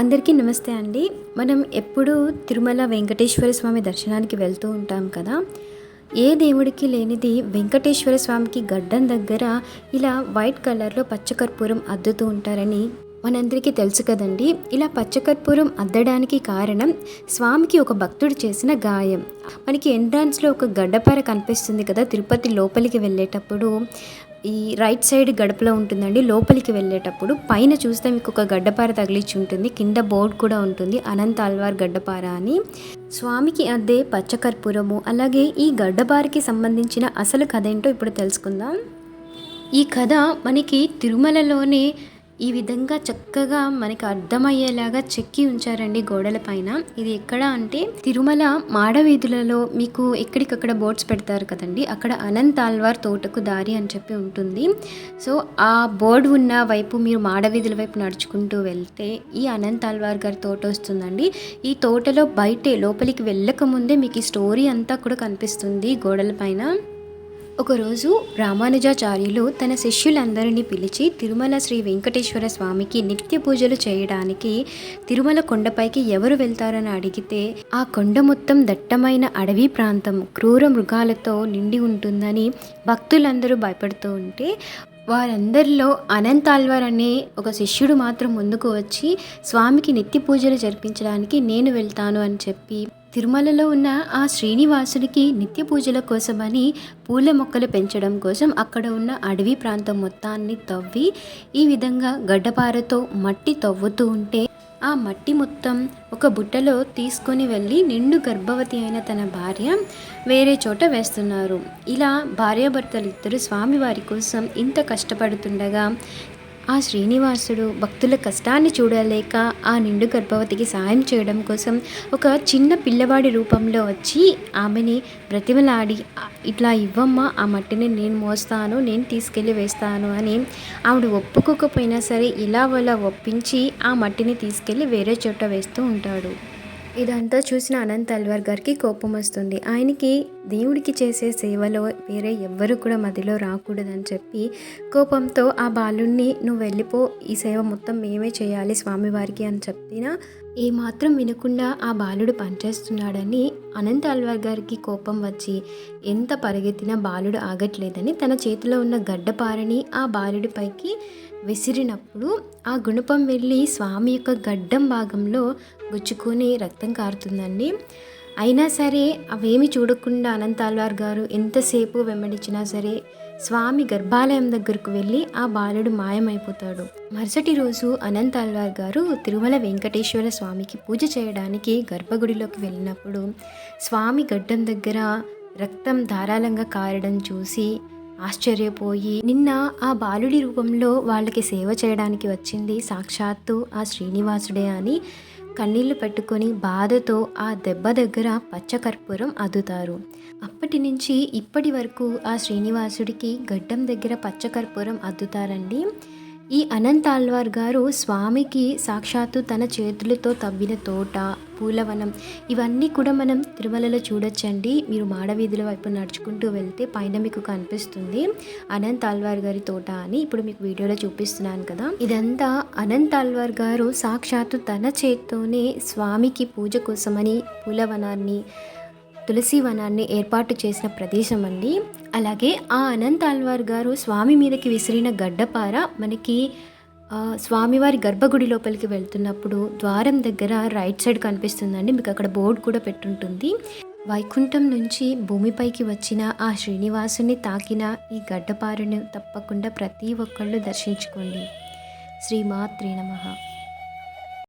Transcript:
అందరికీ నమస్తే అండి. మనం ఎప్పుడూ తిరుమల వెంకటేశ్వర స్వామి దర్శనానికి వెళ్తూ ఉంటాం కదా. ఏ దేవుడికి లేనిది వెంకటేశ్వర స్వామికి గడ్డం దగ్గర ఇలా వైట్ కలర్లో పచ్చకర్పూరం అద్దుతూ ఉంటారని మనందరికీ తెలుసు కదండి. ఇలా పచ్చకర్పూరం అద్దడానికి కారణం స్వామికి ఒక భక్తుడు చేసిన గాయం. మనకి ఎంట్రాన్స్లో ఒక గడ్డపార కనిపిస్తుంది కదా తిరుపతి లోపలికి వెళ్ళేటప్పుడు. ఈ రైట్ సైడ్ గడపలో ఉంటుందండి. లోపలికి వెళ్ళేటప్పుడు పైన చూస్తే మీకు ఒక గడ్డపార తగిలించి ఉంటుంది. కింద బోర్డు కూడా ఉంటుంది. అనంత అల్వార్ గడ్డపార అని. స్వామికి అద్దే పచ్చకర్పూరము. అలాగే ఈ గడ్డపారకి సంబంధించిన అసలు కథ ఏంటో ఇప్పుడు తెలుసుకుందాం. ఈ కథ మనకి తిరుమలలోనే ఈ విధంగా చక్కగా మనకి అర్థమయ్యేలాగా చెక్కి ఉంచారండి గోడల పైన. ఇది ఎక్కడ అంటే తిరుమల మాడవీధులలో మీకు ఎక్కడికక్కడ బోర్డ్స్ పెడతారు కదండి అక్కడ అనంత్ ఆల్వార్ తోటకు దారి అని చెప్పి ఉంటుంది. సో ఆ బోర్డు ఉన్న వైపు మీరు మాడవీధుల వైపు నడుచుకుంటూ వెళ్తే ఈ అనంత్ ఆల్వార్ గారి తోట వస్తుందండి. ఈ తోటలో బయటే లోపలికి వెళ్ళక ముందే మీకు ఈ స్టోరీ అంతా కూడా కనిపిస్తుంది గోడల పైన. ఒకరోజు రామానుజాచార్యులు తన శిష్యులందరినీ పిలిచి తిరుమల శ్రీ వెంకటేశ్వర స్వామికి నిత్య పూజలు చేయడానికి తిరుమల కొండపైకి ఎవరు వెళ్తారని అడిగితే ఆ కొండ మొత్తం దట్టమైన అడవి ప్రాంతం. క్రూర మృగాలతో నిండి ఉంటుందని భక్తులందరూ భయపడుతూ ఉంటే వారందరిలో అనంతాల్వార్ అనే ఒక శిష్యుడు మాత్రం ముందుకు వచ్చి స్వామికి నిత్య పూజలు జరిపించడానికి నేను వెళ్తాను అని చెప్పి తిరుమలలో ఉన్న ఆ శ్రీనివాసుడికి నిత్య పూజల కోసమని పూల మొక్కలు పెంచడం కోసం అక్కడ ఉన్న అడవి ప్రాంతం మొత్తాన్ని తవ్వి ఈ విధంగా గడ్డపారతో మట్టి తవ్వుతూ ఉంటే ఆ మట్టి మొత్తం ఒక బుట్టలో తీసుకొని వెళ్ళి నిండు గర్భవతి అయిన తన భార్య వేరే చోట వేస్తున్నారు. ఇలా భార్యాభర్తలు ఇద్దరు స్వామివారి కోసం ఇంత కష్టపడుతుండగా ఆ శ్రీనివాసుడు భక్తుల కష్టాన్ని చూడలేక ఆ నిండు గర్భవతికి సాయం చేయడం కోసం ఒక చిన్న పిల్లవాడి రూపంలో వచ్చి ఆమెని బ్రతిమలాడి ఇట్లా ఇవ్వమ్మా ఆ మట్టిని నేను మోస్తాను నేను తీసుకెళ్ళి వేస్తాను అని ఆవిడ ఒప్పుకోకపోయినా సరే ఇలా వల్ల ఒప్పించి ఆ మట్టిని తీసుకెళ్ళి వేరే చోట వేస్తూ ఉంటాడు. ఇదంతా చూసిన అనంత్ అల్వార్ గారికి కోపం వస్తుంది. ఆయనకి దేవుడికి చేసే సేవలో వేరే ఎవ్వరు కూడా మదిలో రాకూడదని చెప్పి కోపంతో ఆ బాలుణ్ణి నువ్వు వెళ్ళిపో ఈ సేవ మొత్తం మేమే చేయాలి స్వామివారికి అని చెప్పినా ఏమాత్రం వినకుండా ఆ బాలుడు పనిచేస్తున్నాడని అనంత్ అల్వార్ గారికి కోపం వచ్చి ఎంత పరిగెత్తినా బాలుడు ఆగట్లేదని తన చేతిలో ఉన్న గడ్డపారని ఆ బాలుడిపైకి విసిరినప్పుడు ఆ గుణపం వెళ్ళి స్వామి యొక్క గడ్డం భాగంలో గుచ్చుకొని రక్తం కారుతుందండి. అయినా సరే అవేమి చూడకుండా అనంతాల్వార్ గారు ఎంతసేపు వెంబడించినా సరే స్వామి గర్భాలయం దగ్గరకు వెళ్ళి ఆ బాలుడు మాయమైపోతాడు. మరుసటి రోజు అనంతాల్వార్ గారు తిరుమల వెంకటేశ్వర స్వామికి పూజ చేయడానికి గర్భగుడిలోకి వెళ్ళినప్పుడు స్వామి గడ్డం దగ్గర రక్తం ధారాళంగా కారడం చూసి ఆశ్చర్యపోయి నిన్న ఆ బాలుడి రూపంలో వాళ్ళకి సేవ చేయడానికి వచ్చింది సాక్షాత్తు ఆ శ్రీనివాసుడే అని కన్నీళ్ళు పెట్టుకొని బాధతో ఆ దెబ్బ దగ్గర పచ్చకర్పూరం అద్దుతారు. అప్పటి నుంచి ఇప్పటి వరకు ఆ శ్రీనివాసుడికి గడ్డం దగ్గర పచ్చకర్పూరం అద్దుతారండి. ఈ అనంత్ ఆల్వార్ గారు స్వామికి సాక్షాత్తు తన చేతులతో తవ్విన తోట పూలవనం ఇవన్నీ కూడా మనం తిరుమలలో చూడొచ్చండి. మీరు మాడవీధుల వైపు నడుచుకుంటూ వెళ్తే పైన మీకు కనిపిస్తుంది అనంత్ ఆల్వార్ గారి తోట అని. ఇప్పుడు మీకు వీడియోలో చూపిస్తున్నాను కదా. ఇదంతా అనంత్ ఆల్వార్ గారు సాక్షాత్తు తన చేత్తోనే స్వామికి పూజ కోసమని పూలవనాన్ని తులసి వనాన్ని ఏర్పాటు చేసిన ప్రదేశం అండి. అలాగే ఆ అనంత్ ఆల్వార్ గారు స్వామి మీదకి విసిరిన గడ్డపార మనకి స్వామివారి గర్భగుడి లోపలికి వెళ్తున్నప్పుడు ద్వారం దగ్గర రైట్ సైడ్ కనిపిస్తుందండి. మీకు అక్కడ బోర్డు కూడా పెట్టుంటుంది. వైకుంఠం నుంచి భూమిపైకి వచ్చిన ఆ శ్రీనివాసుని తాకిన ఈ గడ్డపారను తప్పకుండా ప్రతి ఒక్కళ్ళు దర్శించుకోండి. శ్రీమాత్రే నమః.